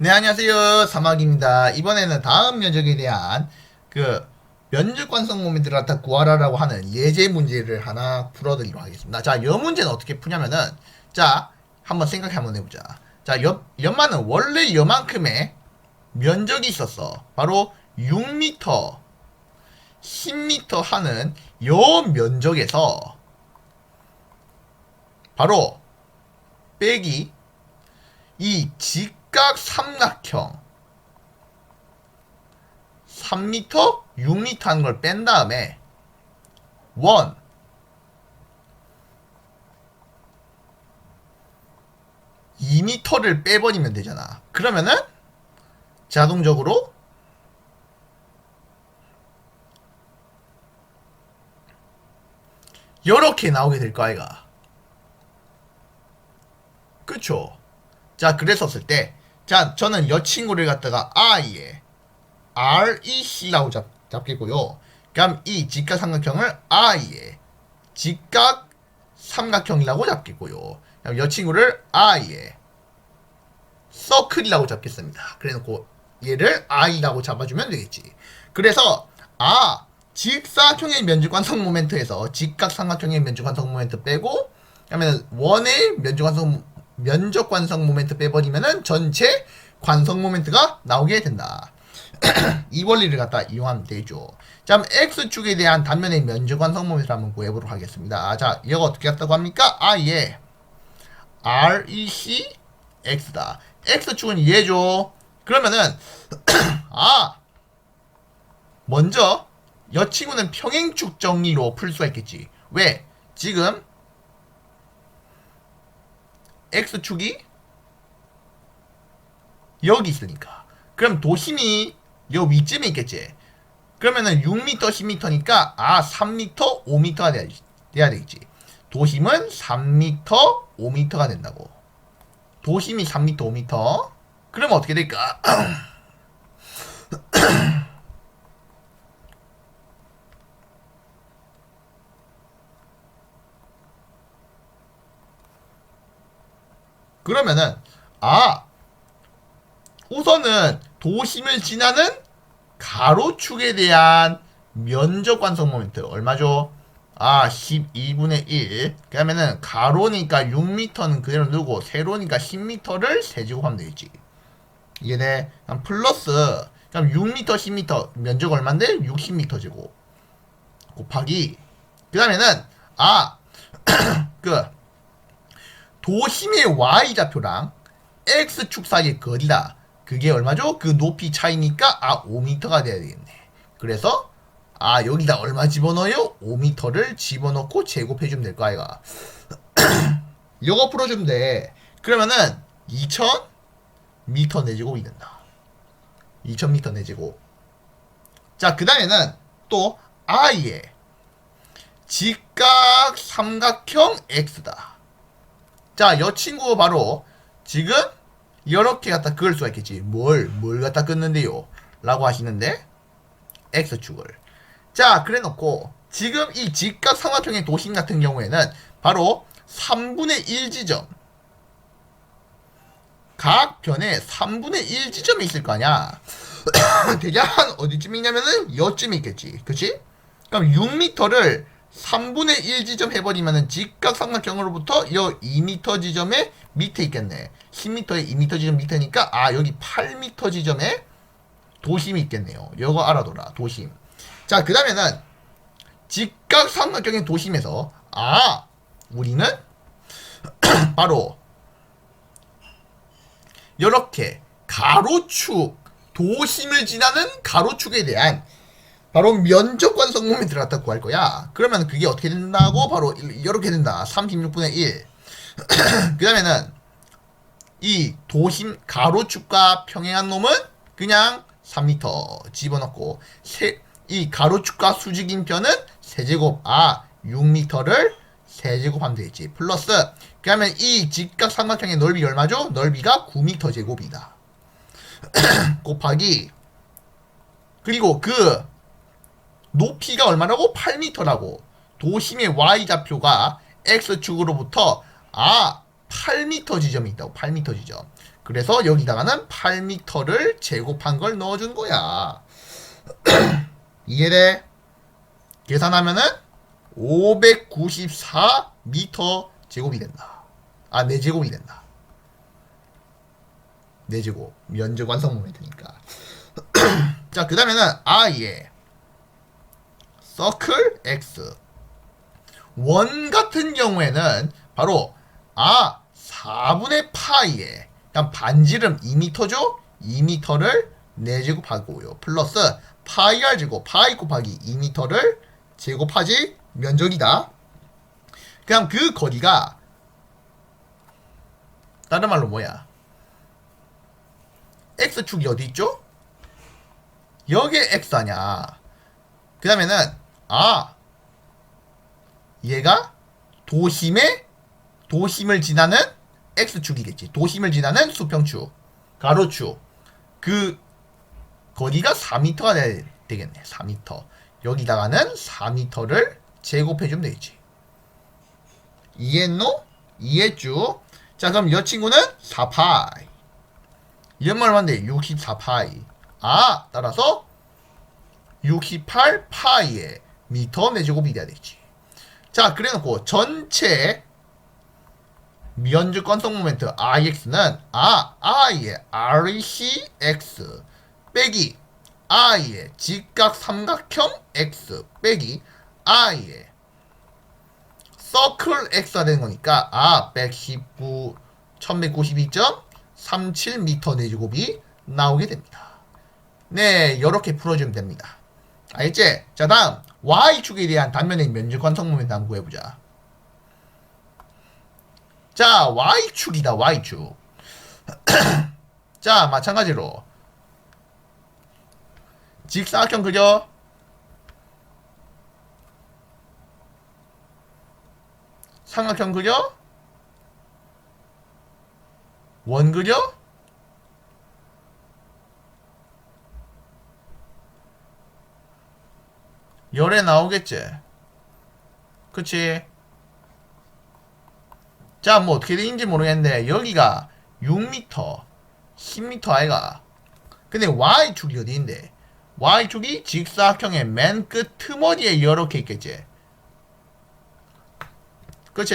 네, 안녕하세요. 사막입니다. 이번에는 다음 면적에 대한 그 면적 관성 모멘트를 갖다 구하라라고 하는 예제 문제를 하나 풀어드리도록 하겠습니다. 자, 이 문제는 어떻게 푸냐면은, 자, 한번 생각 한번 해보자. 자, 연, 연마는 원래 요만큼의 면적이 있었어. 바로 6m, 10m 하는 요 면적에서 바로 빼기 이 직 각 삼각형 3m, 6m 하는 걸 뺀 다음에 원 2m를 빼버리면 되잖아. 그러면은 자동적으로 이렇게 나오게 될 거 아이가. 그쵸? 자, 그랬었을 때, 자, 저는 여 친구를 갖다가 I에 REC라고 잡, 잡겠고요. 그럼 이 직각 삼각형을 I에 직각 삼각형이라고 잡겠고요. 그럼 여 친구를 I에 서클이라고 잡겠습니다. 그래놓고 얘를 I라고 잡아주면 되겠지. 그래서 아 직사각형의 면적관성 모멘트에서 직각삼각형의 면적관성 모멘트 빼고 그러면 원의 면적관성 면적 관성 모멘트 빼버리면은 전체 관성 모멘트가 나오게 된다. 이 원리를 갖다 이용하면 되죠. 자, x축에 대한 단면의 면적 관성 모멘트를 한번 구해보도록 하겠습니다. 아, 자, 이거 어떻게 했다고 합니까? 아 예 REC X다. X축은 얘죠. 그러면은 아 먼저 여 친구는 평행축 정리로 풀 수가 있겠지. 왜? 지금 X축이 여기 있으니까. 그럼 도심이 여 위쯤에 있겠지. 그러면은 6m, 10m니까 아 3m, 5m가 돼야, 돼야 되겠지. 도심은 3m, 5m가 된다고. 도심이 3m, 5m. 그러면 어떻게 될까? 그러면은 아 우선은 도심을 지나는 가로축에 대한 면적 관성 모멘트. 얼마죠? 아 12분의 1 그러면은 가로니까 6m는 그대로 두고 세로니까 10m를 세제곱하면 되겠지. 그럼 플러스 그럼 6m 10m 면적 얼마인데? 60m 제곱 곱하기. 그 다음에는 아 그 도심의 y좌표랑 x축 사이의 거리다. 그게 얼마죠? 그 높이 차이니까 아 5m가 돼야 되겠네. 그래서 아 여기다 얼마 집어넣어요? 5m를 집어넣고 제곱해주면 될 거 아이가. 요거 풀어주면 돼. 그러면은 2000m 내제곱이 된다. 2000m 내제곱. 자, 그 다음에는 또 i의 직각 삼각형 x다. 자, 여 친구 바로 지금 이렇게 갖다 그을 수가 있겠지. 뭘, 뭘 갖다 끊는데요? 라고 하시는데, X축을. 자, 그래 놓고, 지금 이 직각 삼각형의 도심 같은 경우에는 바로 3분의 1 지점. 각 변에 3분의 1 지점이 있을 거 아니야. 대략 어디쯤 있냐면은 여쯤 있겠지. 그치? 그럼 6m를 3분의 1 지점 해버리면은 직각 삼각형으로부터 여 2m 지점에 밑에 있겠네. 10m에 2m 지점 밑에니까 아 여기 8m 지점에 도심이 있겠네요. 이거 알아둬라. 도심. 자, 그 다음에는 직각 삼각형의 도심에서 아 우리는 바로 이렇게 가로축 도심을 지나는 가로축에 대한 바로 관성 모멘트를 갖다 구할 거야. 그러면 그게 어떻게 된다고? 바로 이렇게 된다. 36분의 1. 그 다음에는 이 도심 가로축과 평행한 놈은 그냥 3m 집어넣고 세, 이 가로축과 수직인 편은 세제곱 아 6m를 세제곱하면 되겠지. 플러스 그러면 이 직각 삼각형의 넓이 얼마죠? 넓이가 9m 제곱이다. 곱하기 그리고 그 높이가 얼마라고? 8m라고. 도심의 y좌표가 x축으로부터 아 8m 지점이 있다고. 8m 지점. 그래서 여기다가는 8m를 제곱한 걸 넣어준 거야. 이해돼? 계산하면은 594m 제곱이 된다. 아, 4제곱이 된다. 4제곱. 면적 완성 모멘트니까. 자, 그 다음에는 I의 서클 X. 원 같은 경우에는 바로 아 4분의 파이에 그냥 반지름 2m죠? 2m를 4제곱하고요. 플러스 파이 r 제곱 파이 곱하기 2m를 제곱하지 면적이다. 그냥 그 거리가 다른 말로 뭐야? x축이 어디 있죠? 여기에 x 아냐. 그 다음에는 아 얘가 도심의 도심을 지나는 x축이겠지. 도심을 지나는 수평축, 가로축. 그 거리가 4m가 되, 되겠네. 4m. 여기다가는 4m를 제곱해주면 되겠지. 이해했노? 이해했죠? 자, 그럼 이 친구는 4파이. 이런 말 하는데 64파이. 아, 따라서 68파이의 미터 내제곱이 돼야 되겠지. 자, 그래놓고 전체 면적 건성 모멘트 IX는 아, I의 RCX 빼기 I의 직각 삼각형 X 빼기 I의 서클 X가 되는 거니까 아, 119, 1192.37m 내제곱이 나오게 됩니다. 네, 이렇게 풀어주면 됩니다. 알겠지? 자, 다음 Y축에 대한 단면의 면적 관성 모멘트 한번 구해보자. 자, Y축이다, Y축. 자, 마찬가지로 직사각형 그죠? 삼각형 그죠? 원 그죠? 열에 나오겠지. 그치? 자, 뭐 어떻게 되는지 모르겠는데 여기가 6m, 10m 아이가. 근데 Y축이 어디인데? Y축이 직사각형의 맨 끝 틈어디에 이렇게 있겠지. 그치?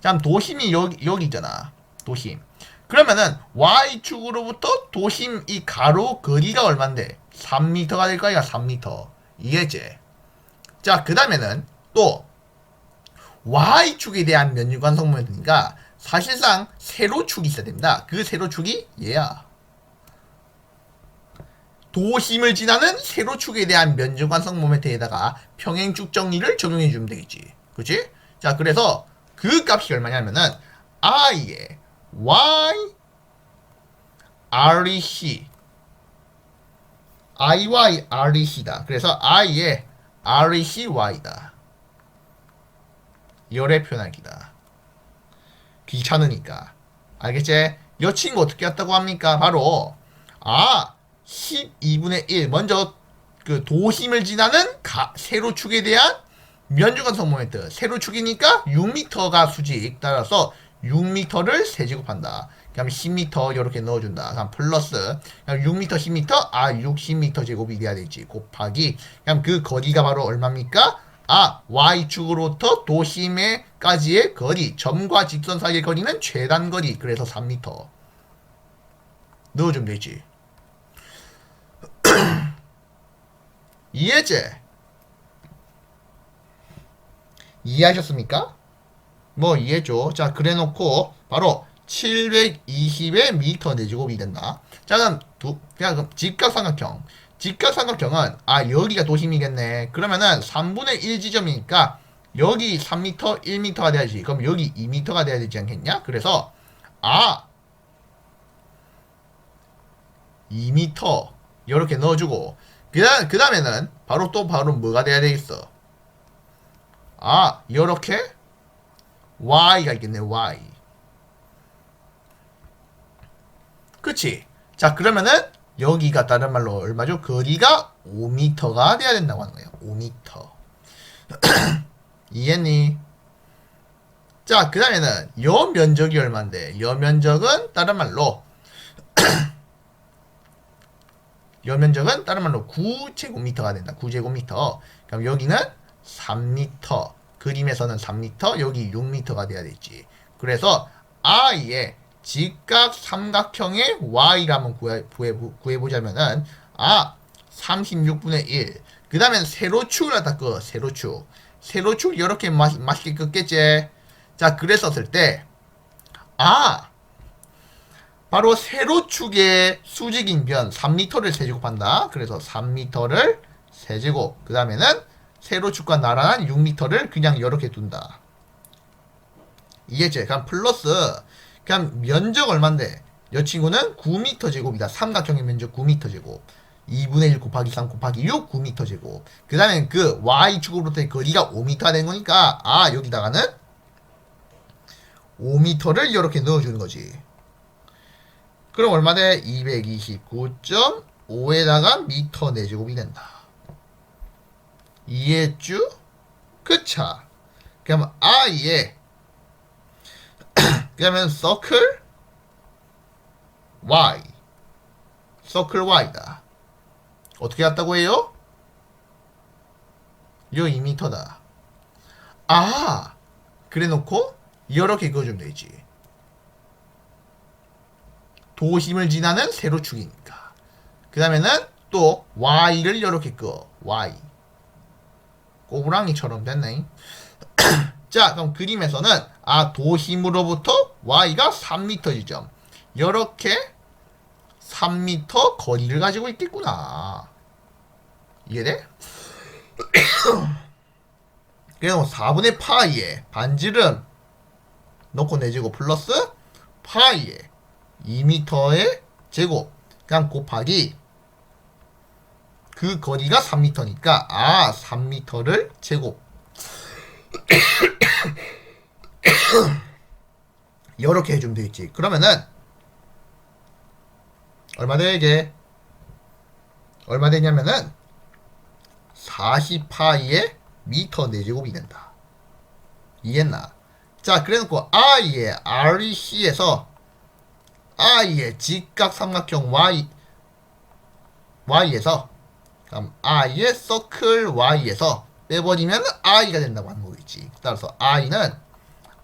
자, 도심이 여기, 여기 있잖아. 도심. 그러면은 Y축으로부터 도심 이 가로 거리가 얼만데? 3m가 될 거야, 3m. 이해지? 자, 그 다음에는 또 Y축에 대한 면유관 성모멘트니까 사실상 세로축이 있어야 됩니다. 그 세로축이 얘야. 도심을 지나는 세로축에 대한 면적관성 모멘트에다가 평행축 정리를 적용해 주면 되겠지. 그치? 자, 그래서 그 값이 얼마냐면은 i의 y REC iy REC다. 그래서 i의 RECY다. 열의 표현하기다. 귀찮으니까. 알겠지? 이 친구 어떻게 했다고 합니까? 바로 아 12분의 1 먼저 그 도심을 지나는 가, 세로축에 대한 면적관성 모멘트 세로축이니까 6m가 수직 따라서 6m를 세제곱한다. 그다음에 10m 이렇게 넣어준다. 그럼 플러스 그럼 6m 10m 아 60m 제곱이 돼야 되지 곱하기 그럼 그 거리가 바로 얼마입니까? 아 y축으로부터 도심에까지의 거리 점과 직선 사이의 거리는 최단 거리 그래서 3m 넣어주면 되지. 이해제 이해하셨습니까? 뭐 이해죠. 자 그래 놓고 바로 720의 미터 내제곱이 된다. 자 그럼 두, 그냥 그럼 직각삼각형 직각삼각형은 아 여기가 도심이겠네. 그러면은 3분의 1 지점이니까 여기 3m 1m가 돼야지. 그럼 여기 2m가 돼야 되지 않겠냐? 그래서 아 2m 이렇게 넣어주고 그다음 그 다음에는 바로 또 바로 뭐가 돼야 되겠어? 아 이렇게 y가 있겠네 y. 그치? 자 그러면은 여기가 다른 말로 얼마죠? 거리가 5m가 돼야 된다고 하는 거예요. 5m. 이해했니? 자, 그 다음에는 여 면적이 얼마인데? 여 면적은 다른 말로 연면적은 다른 말로 9제곱미터가 된다. 9제곱미터. 그럼 여기는 3m. 그림에서는 3m, 여기 6m가 돼야 되지. 그래서 i의 직각 삼각형의 한번 구해, 구해, 구해보자면은 아 36분의 1. 그 다음엔 세로축을 갖다 끄. 세로축. 세로축 이렇게 맛, 맛있게 끄겠지. 자 그랬었을 때 아! 바로 세로축의 수직인 변 3m를 세제곱한다. 그래서 3m를 세제곱. 그 다음에는 세로 축과 나란한 6m를 그냥 이렇게 둔다. 이해지? 그럼 플러스 그냥 면적 얼만데? 이 친구는 9m 제곱이다. 삼각형의 면적 9m 제곱. 2분의 1 곱하기 3 곱하기 6 9m 제곱. 그 다음에 그 y축으로부터의 거리가 5m가 된 거니까 아 여기다가는 5m를 이렇게 넣어주는 거지. 그럼 얼마 돼? 229.5에다가 미터 4제곱이 된다. 이해했죠? 그차. 그럼 i에 그러면 서클 y 서클 y다. 어떻게 갔다고 해요? 요 2m다. 아, 그래 놓고 이렇게 그어주면 되지. 도심을 지나는 세로축이니까. 그 다음에는 또 y를 이렇게 그어. y. 꼬부랑이처럼 됐네. 자, 그럼 그림에서는 아 도심으로부터 y가 3m 지점. 이렇게 3m 거리를 가지고 있겠구나. 이해돼? 그래서 4분의 파이에 반지름 넣고 내제곱 플러스 파이에 2m의 제곱 그냥 곱하기 그 거리가 3m니까 아 3m를 제곱. 이렇게 해주면 되겠지. 그러면은 얼마 되게? 얼마 되냐면은 40파이의 미터 4제곱이 된다. 이해했나? 자 그래놓고 i의 REC에서 i의 직각 삼각형 y y에서 그럼 i의 서클 y에서 빼버리면 i가 된다고 하는 거겠지. 따라서 i는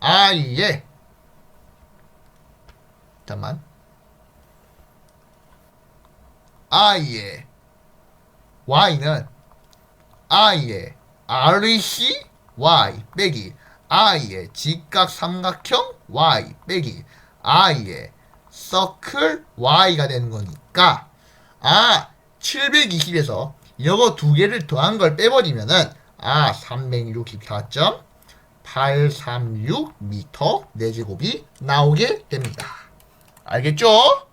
i의 잠만 i의 y는 i의 REC y 빼기 i의 직각 삼각형 y 빼기 i의 서클 y가 되는 거니까 아 720에서 이거 두 개를 더한 걸 빼버리면은 아 364.836m 내제곱이 나오게 됩니다. 알겠죠?